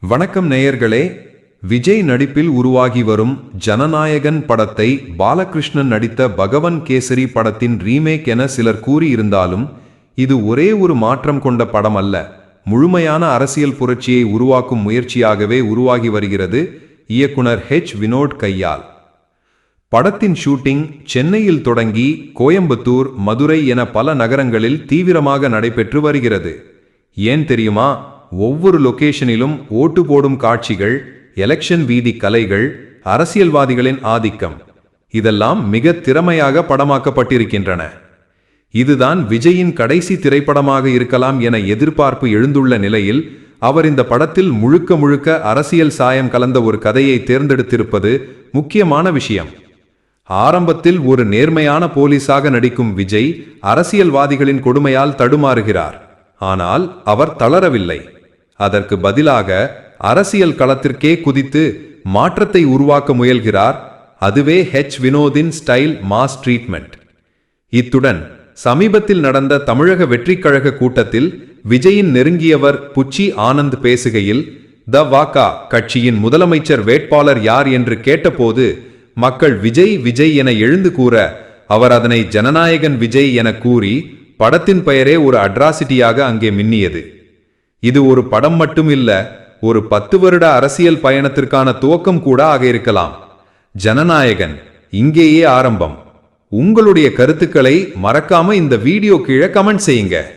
வணக்கம் நேயர்களே. விஜய் நடிப்பில் உருவாகி வரும் ஜனநாயகன் படத்தை பாலகிருஷ்ணன் நடித்த பகவன் கேசரி படத்தின் ரீமேக் என சிலர் கூறியிருந்தாலும் இது ஒரே ஒரு மாற்றம் கொண்ட படம் அல்ல முழுமையான அரசியல் புரட்சியை உருவாக்கும் முயற்சியாகவே உருவாகி வருகிறது இயக்குனர் ஹெச். வினோட் கையால். படத்தின் ஷூட்டிங் சென்னையில் தொடங்கி கோயம்புத்தூர் மதுரை என பல நகரங்களில் தீவிரமாக நடைபெற்று வருகிறது. ஏன் தெரியுமா? ஒவ்வொரு லொகேஷனிலும் ஓட்டு போடும் காட்சிகள் எலெக்ஷன் வீதி கலைகள் அரசியல்வாதிகளின் ஆதிக்கம். இதெல்லாம் மிக திறமையாக படமாக்கப்பட்டிருக்கின்றன. இதுதான் விஜயின் கடைசி திரைப்படமாக இருக்கலாம் என எதிர்பார்ப்பு எழுந்துள்ள நிலையில் அவர் இந்த படத்தில் முழுக்க முழுக்க அரசியல் சாயம் கலந்த ஒரு கதையை தேர்ந்தெடுத்திருப்பது முக்கியமான விஷயம். ஆரம்பத்தில் ஒரு நேர்மையான போலீஸாக நடிக்கும் விஜய் அரசியல்வாதிகளின் கொடுமையால் தடுமாறுகிறார். ஆனால் அவர் தளரவில்லை. அதற்கு பதிலாக அரசியல் களத்திற்கே குதித்து மாற்றத்தை உருவாக்க முயல்கிறார் அதுவே ஹெச் வினோதின் ஸ்டைல் மாஸ் ட்ரீட்மெண்ட். இத்துடன் சமீபத்தில் நடந்த தமிழக வெற்றிக்கழக கூட்டத்தில் விஜயின் நெருங்கியவர் புச்சி ஆனந்த் பேசுகையில் த வாக்கா கட்சியின் முதலமைச்சர் வேட்பாளர் யார் என்று கேட்டபோது மக்கள் விஜய் விஜய் என எழுந்து கூற அவர் அதனை ஜனநாயகன் விஜய் என கூறி படத்தின் பெயரே ஒரு அட்ராசிட்டியாக அங்கே மின்னியது. இது ஒரு படம் மட்டும் இல்ல ஒரு பத்து வருட அரசியல் பயணத்திற்கான துவக்கம் கூட ஆக இருக்கலாம். ஜனநாயகன் இங்கேயே ஆரம்பம். உங்களுடைய கருத்துக்களை மறக்காம இந்த வீடியோ கீழே கமெண்ட் செய்யுங்க.